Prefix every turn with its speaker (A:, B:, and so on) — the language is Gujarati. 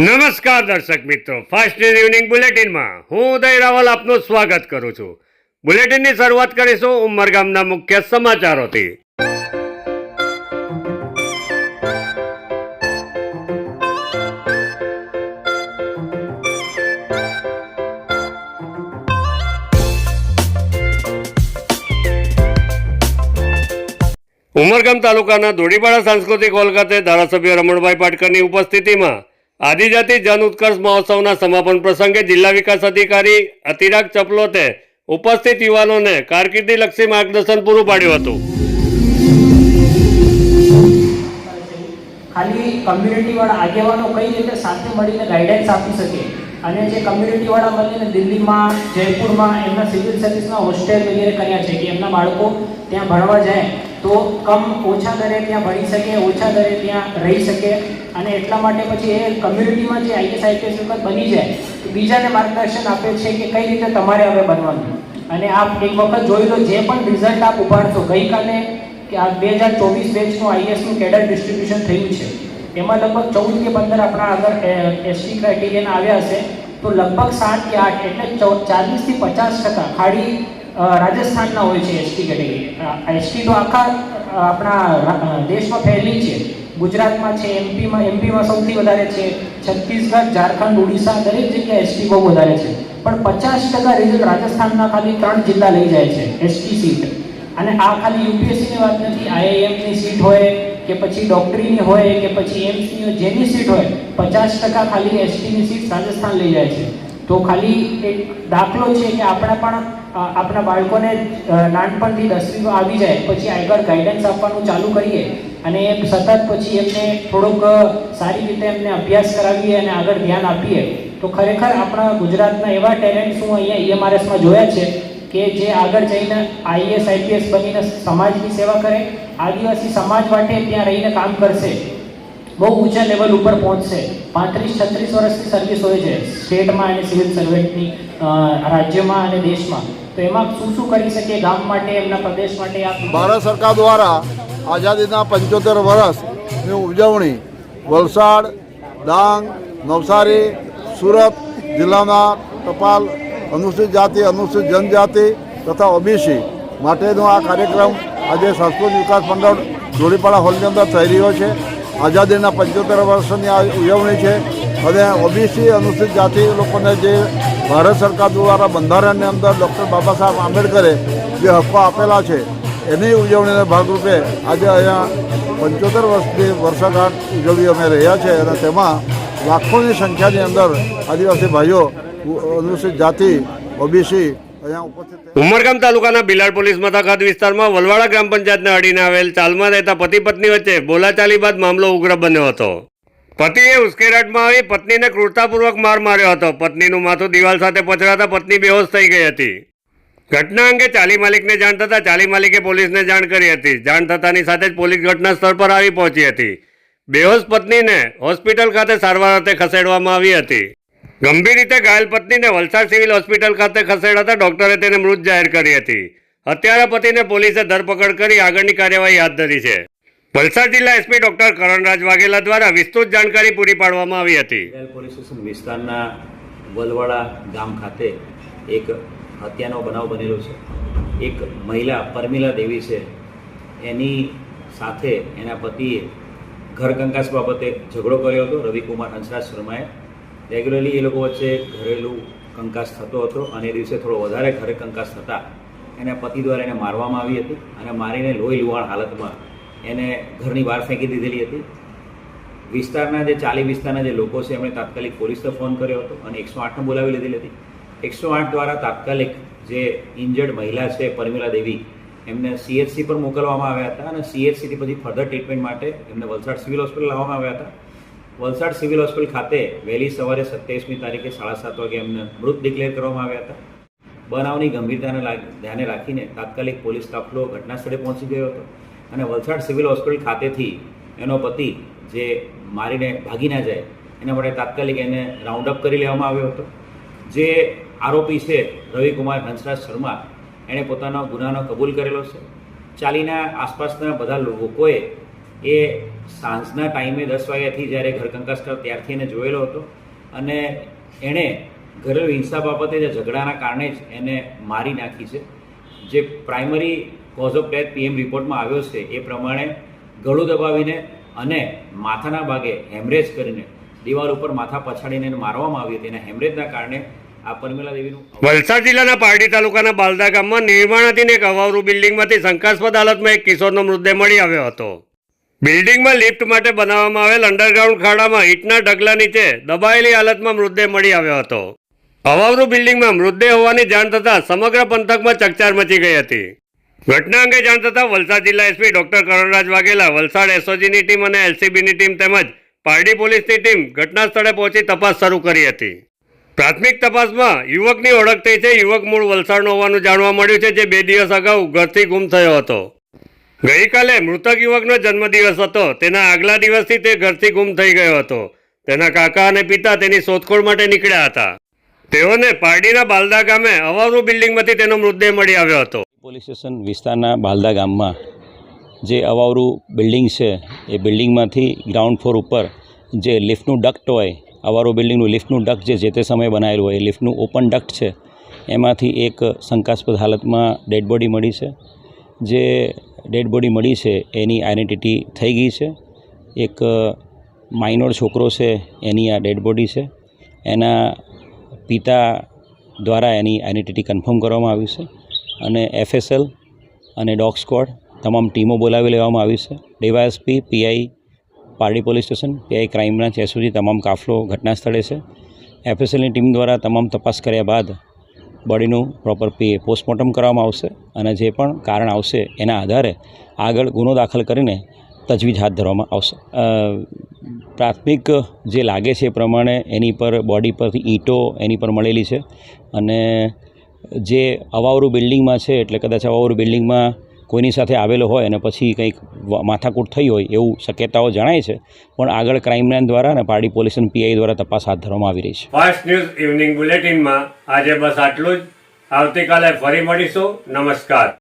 A: નમસ્કાર દર્શક મિત્રો. ફાસ્ટ ન્યૂઝ ઇવનિંગ બુલેટિનમાં હું ઉદય રાવલ આપનું સ્વાગત કરું છું. બુલેટિનની શરૂઆત કરીશું ઉમરગામના મુખ્ય સમાચારોથી. ઉમરગામ તાલુકાના ધોળીપાડા સાંસ્કૃતિક હોલ ખાતે ધારાસભ્ય રમણભાઈ પાટકરની ઉપસ્થિતિમાં આદિજાતિ જન ઉત્કર્ષ મહોત્સવના સમાપન પ્રસંગે જિલ્લા વિકાસ અધિકારી અતિરાગ ચપલોતે ઉપસ્થિત યુવાનોને કારકિર્દીલક્ષી માર્ગદર્શન પૂરું પાડ્યું હતું.
B: ખાલી કમ્યુનિટીવાળા આગેવાનો કઈ રીતે સાથે મળીને ગાઈડન્સ આપી શકે? અને જે કમ્યુનિટીવાળા મળીને દિલ્હીમાં, જયપુરમાં, એમના સિવિલ સર્વિસના હોસ્ટેલ વગેરે કર્યા છે કે એમના બાળકો ત્યાં ભણવા જાય તો કમ ઓછા દરે ત્યાં ભણી શકે ઓછા દરે ત્યાં રહી શકે અને એટલા માટે પછી એ કમ્યુનિટીમાં જે આઈએસ આઈપીએસ વખત બની જાય બીજાને માર્ગદર્શન આપે છે કે કઈ રીતે તમારે હવે બનવાનું. અને આપ એક વખત જોઈ લો જે પણ રિઝલ્ટ આપ ઉપાડશો ગઈકાલે કે આ બે હજાર ચોવીસ બેચનું આઈએસનું કેડર ડિસ્ટ્રીબ્યુશન થયું છે. એમાં લગભગ ચૌદ કે પંદર આપણા આગળ એસટી ક્રાઇટેરિયાના આવ્યા હશે તો લગભગ સાત કે આઠ એટલે ચાલીસથી પચાસ ટકા અ, રાજસ્થાનના હોય છે એસટી કેટેગરી. એસટી તો આખા આપણા દેશમાં ફેલી છે. ગુજરાતમાં છે, એમપીમાં એમપીમાં સૌથી વધારે છે. છત્તીસગઢ, ઝારખંડ, ઓડિશા, દરેક જગ્યાએ એસટી બહુ વધારે છે. પણ પચાસ ટકા રિઝલ્ટ રાજસ્થાનના ખાલી ત્રણ જિલ્લા લઈ જાય છે, એસટી સીટ. અને આ ખાલી યુપીએસસીની વાત નથી, આઈઆઈએમની સીટ હોય કે પછી ડોક્ટરીની હોય કે પછી એમ્સની જેની સીટ હોય, પચાસ ટકા ખાલી એસટીની સીટ રાજસ્થાન લઈ જાય છે. તો ખાલી એક દાખલો છે કે આપણે પણ આપણા બાળકોને નાનપણથી દસમીમાં આવી જાય, પછી આગળ ગાઈડન્સ આપવાનું ચાલુ કરીએ અને એ સતત પછી એમને થોડુંક સારી રીતે એમને અભ્યાસ કરાવીએ અને આગળ ધ્યાન આપીએ. તો ખરેખર આપણા ગુજરાતના એવા ટેલેન્ટ હું અહીંયા ઈએમઆરએસમાં જોયા છે કે જે આગળ જઈને આઈએસ આઈપીએસ બનીને સમાજની સેવા કરે, આદિવાસી સમાજ માટે ત્યાં રહીને કામ કરશે. બહુ ઊંચા લેવલ ઉપર પહોંચશે. પાંત્રીસ, છત્રીસ વર્ષની સર્વિસ હોય છે સ્ટેટમાં અને સિવિલ સર્વન્ટની રાજ્યમાં અને દેશમાં. તો એમાં શું શું કરી શકીએ ગામ માટે, એમના પ્રદેશ માટે
C: ભારત સરકાર દ્વારા આઝાદીના પંચોતેર વર્ષની ઉજવણી વલસાડ, ડાંગ, નવસારી, સુરત જિલ્લાના ટપાલ અનુસૂચિત જાતિ, અનુસૂચિત જનજાતિ તથા ઓબીસી માટેનો આ કાર્યક્રમ આજે સંસ્કૃત વિકાસ મંડળ ધોળીપાડા હોલની અંદર થઈ રહ્યો છે. આઝાદીના પંચોતેર વર્ષની આ ઉજવણી છે અને ઓબીસી અનુસૂચિત જાતિ લોકોને જે ભારત સરકાર દ્વારા બંધારણની અંદર ડૉક્ટર બાબા સાહેબ આંબેડકરે જે હક્કો આપેલા છે, એની ઉજવણીના ભાગરૂપે આજે અહીંયા પંચોતેર વર્ષની વર્ષગાંઠ ઉજવી અમે રહ્યા છે અને તેમાં લાખોની સંખ્યાની અંદર આદિવાસી ભાઈઓ, અનુસૂચિત જાતિ, ઓબીસી.
A: ઉમરગામ તાલુકાના બિલાડ પોલીસ મથક હદ વિસ્તારમાં વલવાડા ગ્રામ પંચાયતને અડીને આવેલ ચાલમાં રહેતા પતિ પત્ની વચ્ચે બોલાચાલી બાદ મામલો ઉગ્ર બન્યો હતો. પતિએ ઉશ્કેરાટમાં આવી પત્નીને ક્રૂરતાપૂર્વક માર માર્યો હતો. પત્નીનું માથું દિવાલ સાથે પછડાતા પત્ની બેહોશ થઈ ગઈ હતી. ઘટના અંગે ચાલી માલિકને જાણ થતાં ચાલી માલિકે પોલીસને જાણ કરી હતી. જાણ થતાની સાથે જ પોલીસ ઘટના સ્થળ પર આવી પહોંચી હતી. બેહોશ પત્નીને હોસ્પિટલ ખાતે સારવાર અર્થે ખસેડવામાં આવી હતી. ગંભીર રીતે ઘાયલ પત્નીને વલસાડ સિવિલ હોસ્પિટલ ખાતે ખસેડાતા ડોક્ટરે તેને મૃત જાહેર કરી હતી. હત્યારા પતિને પોલીસે ધરપકડ કરી આગળની કાર્યવાહી હાથ ધરી છે. વલસાડ જિલ્લા એસપી ડોક્ટર કરણરાજ વાઘેલા દ્વારા વિસ્તૃત જાણકારી પૂરી પાડવામાં આવી હતી.
D: વિસ્તારના વલવાડા ગામ ખાતે એક હત્યાનો બનાવ બનેલો છે. એક મહિલા પરમિલા દેવી છે. એની સાથે એના પતિએ ઘર બાબતે ઝઘડો કર્યો હતો. રવિકુમાર હંસરાજ શર્માએ રેગ્યુલરલી એ લોકો વચ્ચે ઘરેલું કંકાસ થતો હતો અને એ દિવસે થોડો વધારે ઘરે કંકાસ થતા એના પતિ દ્વારા એને મારવામાં આવી હતી અને મારીને લોહી લુહાણ હાલતમાં એને ઘરની બહાર ફેંકી દીધેલી હતી. વિસ્તારના જે ચાલી વિસ્તારના જે લોકો છે, એમણે તાત્કાલિક પોલીસને ફોન કર્યો હતો અને એકસો આઠને બોલાવી લીધેલી હતી. એકસો આઠ દ્વારા તાત્કાલિક જે ઇન્જર્ડ મહિલા છે, પરમિલા દેવી, એમને સીએચસી પર મોકલવામાં આવ્યા હતા અને સીએચસીથી પછી ફર્ધર ટ્રીટમેન્ટ માટે એમને વલસાડ સિવિલ હોસ્પિટલ લાવવામાં આવ્યા હતા. વલસાડ સિવિલ હોસ્પિટલ ખાતે વહેલી સવારે સત્યાવીસમી તારીખે સાડા સાત વાગે એમને મૃત ડિક્લેર કરવામાં આવ્યા હતા. બનાવની ગંભીરતાને ધ્યાને રાખીને તાત્કાલિક પોલીસ કાફલો ઘટના સ્થળે પહોંચી ગયો હતો અને વલસાડ સિવિલ હોસ્પિટલ ખાતેથી એનો પતિ જે મારીને ભાગી ના જાય, એના માટે તાત્કાલિક એને રાઉન્ડ અપ કરી લેવામાં આવ્યો હતો. જે આરોપી છે રવિકુમાર હંસરાજ શર્મા, એણે પોતાનો ગુનાનો કબૂલ કરેલો છે. ચાલીના આસપાસના બધા લોકોએ
E: એ સાંજના ટાઈમે દસ વાગ્યાથી જ્યારે ઘરકંકાસ કર ત્યારથી એને જોયેલો હતો. અને એણે ઘરેલુ હિંસા બાબતે જે ઝઘડાના કારણે જ એને મારી નાખી છે. જે primary cause of death P M રિપોર્ટમાં આવ્યો છે એ પ્રમાણે ગળું દબાવીને અને માથાના ભાગે હેમરેજ કરીને દિવાલ ઉપર માથા પછાડીને મારવામાં હતી. અને હેમરેજના કારણે
A: વલસાડ જિલ્લાના પારડી તાલુકાના બાલદા ગામમાં નિર્માણાધીન એક અવાવરૂ બિલ્ડિંગમાંથી શંકાસ્પદ હાલતમાં એક કિશોરનો મૃતદેહ મળી આવ્યો હતો. બિલ્ડિંગમાં લિફ્ટ માટે બનાવવામાં આવેલ અંડરગ્રાઉન્ડ ખાડામાં ઈંટના ઢગલા નીચે દબાયેલી હાલતમાં મૃતદેહ મળી આવ્યો હતો. અવાવરૂ બિલ્ડિંગમાં મૃતદેહ હોવાની જાણ થતાં સમગ્ર પંથકમાં ચકચાર મચી ગઈ હતી. ઘટના અંગે જાણ થતાં વલસાડ જિલ્લા S P doctor Karanraj Vaghela, Valsad એસઓજીની team અને એલસીબીની ટીમ તેમજ પારડી પોલીસની ટીમ ઘટના સ્થળે પહોંચી તપાસ શરૂ કરી હતી. પ્રાથમિક તપાસમાં યુવકની ઓળખ થઈ છે. યુવક મૂળ વલસાડનો હોવાનું જાણવા મળ્યું છે, જે બે દિવસ અગાઉ ઘરથી ગુમ થયો હતો. ગઈકાલે મૃતક યુવકનો જન્મદિવસ હતો. તેના આગલા દિવસથી તે ઘરથી ગુમ થઈ ગયો હતો. તેના કાકા અને પિતા તેની શોધખોળ માટે નીકળ્યા હતા. તેઓને પારડીના બાલદા ગામે અવારું બિલ્ડિંગમાંથી તેનો મૃતદેહ મળી આવ્યો હતો.
D: પોલીસ સ્ટેશન વિસ્તારના બાલદા ગામમાં જે અવાવરું બિલ્ડિંગ છે, એ બિલ્ડિંગમાંથી ગ્રાઉન્ડ ફ્લોર ઉપર જે લિફ્ટનું ડક્ટ હોય, અવારું બિલ્ડિંગનું લિફ્ટનું ડક્ટ જે જે તે સમયે બનાવેલું હોય, એ લિફ્ટનું ઓપન ડક્ટ છે, એમાંથી એક શંકાસ્પદ હાલતમાં ડેડ બોડી મળી છે, જે ડેડ બોડી મળી છે, એની આઈડેન્ટિટી થઈ ગઈ છે. એક માઇનોર છોકરો છે, એની આ ડેડ બોડી છે. એના પિતા દ્વારા એની આઈડેન્ટિટી કન્ફર્મ કરવામાં આવી છે. અને એફએસએલ અને ડોગ સ્ક્વોડ તમામ ટીમો બોલાવી લેવામાં આવી છે. D Y S P P I Pardi police station P I crime branch S O G તમામ કાફલો ઘટના સ્થળે છે એફએસએલની ટીમ દ્વારા તમામ તપાસ કર્યા બાદ બોડીનું પ્રોપર પી પોસ્ટમોર્ટમ કરવામાં આવશે અને જે પણ કારણ આવશે એના આધારે આગળ ગુનો દાખલ કરીને તજવીજ હાથ ધરવામાં આવશે. પ્રાથમિક જે લાગે છે એ પ્રમાણે એની પર બોડી પરથી ઈંટો એની પર મળેલી છે અને જે અવાવરું બિલ્ડિંગમાં છે એટલે કદાચ અવાવરું બિલ્ડિંગમાં કોઈની સાથે આવેલો હોય અને પછી કંઈક માથાકૂટ થઈ હોય એવું શક્યતાઓ જણાય છે, પણ આગળ ક્રાઇમ બ્રાન્ચ દ્વારા અને પારડી પોલીસ અને પીઆઈ દ્વારા તપાસ હાથ ધરવામાં આવી રહી છે.
A: ફાસ્ટ ન્યૂઝ ઇવનિંગ બુલેટિનમાં આજે બસ આટલું જ. આવતીકાલે ફરી મળીશું. નમસ્કાર.